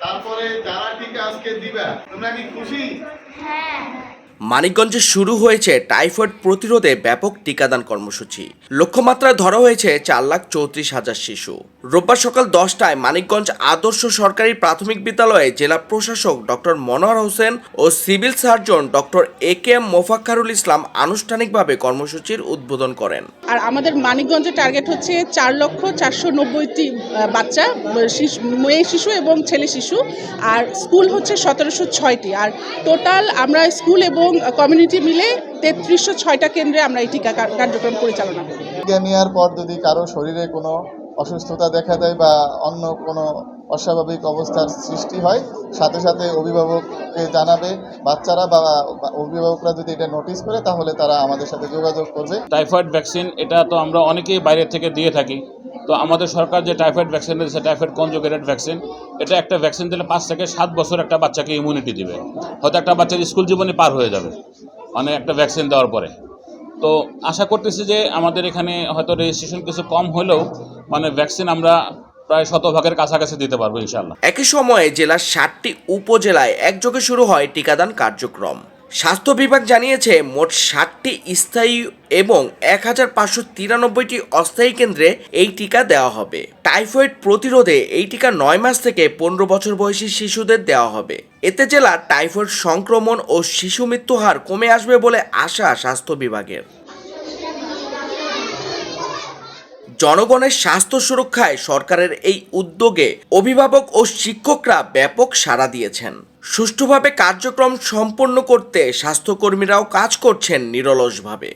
তারপরে যারা টিকা আজকে দিবা তোমরা কি খুশি? মানিকগঞ্জে শুরু হয়েছে টাইফয়েড প্রতিরোধে ব্যাপক টিকাদান কর্মসূচি। লক্ষ্যমাত্রায় ধরা হয়েছে চার লাখ চৌত্রিশ হাজার শিশু। রোববার সকাল দশটায় মানিকগঞ্জ আদর্শ সরকারি প্রাথমিক বিদ্যালয়ে জেলা প্রশাসক doctor Monowar Hossain O civil surgeon doctor A K M Mofakkarul Islam আনুষ্ঠানিকভাবে কর্মসূচির উদ্বোধন করেন। আর আমাদের মানিকগঞ্জের টার্গেট হচ্ছে চার লক্ষ চারশো নব্বইটি বাচ্চা মেয়ে শিশু এবং ছেলে শিশু। আর স্কুল হচ্ছে সতেরোশো ছয়টি। আর টোটাল আমরা স্কুল এবং কমিউনিটি মিলে তেত্রিশশো ছয়টা কেন্দ্রে আমরা এই টিকা কার- কার্যক্রম পরিচালনা করি। টিকা নেওয়ার পর যদি কারও শরীরে কোনো অসুস্থতা দেখা দেয় বা অন্য কোনো অস্বাভাবিক অবস্থার সৃষ্টি হয় সাথে সাথে অভিভাবককে জানাবে বাচ্চারা বা অভিভাবকরা যদি এটা নোটিশ করে তাহলে তারা আমাদের সাথে যোগাযোগ করবে। টাইফয়েড ভ্যাকসিন এটা তো আমরা অনেকেই বাইরে থেকে দিয়ে থাকি। তো আমাদের সরকার যে টাইফয়েড ভ্যাকসিন দিয়েছে টাইফয়েড কনজুগেটেড ভ্যাকসিন এটা একটা ভ্যাকসিন দিলে পাঁচ থেকে সাত বছর একটা বাচ্চাকে ইমিউনিটি দিবে। হয়তো একটা বাচ্চার স্কুল জীবনে পার হয়ে যাবে মানে একটা ভ্যাকসিন দেওয়ার পরে। তো আশা করতেছি যে আমাদের এখানে হয়তো রেজিস্ট্রেশন কিছু কম হলেও মানে ভ্যাকসিন আমরা প্রায় শতভাগের কাছাকাছি দিতে পারব ইনশাল্লাহ একই সময়ে জেলার ষাটটি উপজেলায় একযোগে শুরু হয় টিকাদান কার্যক্রম। স্বাস্থ্য বিভাগ জানিয়েছে, মোট ষাটটি স্থায়ী এবং এক হাজার পাঁচশো তিরানব্বইটি অস্থায়ী কেন্দ্রে এই টিকা দেওয়া হবে। টাইফয়েড প্রতিরোধে এই টিকা নয় মাস থেকে পনেরো বছর বয়সী শিশুদের দেওয়া হবে। এতে জেলার টাইফয়েড সংক্রমণ ও শিশু মৃত্যু হার কমে আসবে বলে আশা স্বাস্থ্য বিভাগের। জনগণের স্বাস্থ্য সুরক্ষায় সরকারের এই উদ্যোগে অভিভাবক ও শিক্ষকরা ব্যাপক সাড়া দিয়েছেন। সুষ্ঠুভাবে কার্যক্রম সম্পন্ন করতে স্বাস্থ্যকর্মীরাও কাজ করছেন নিরলসভাবে।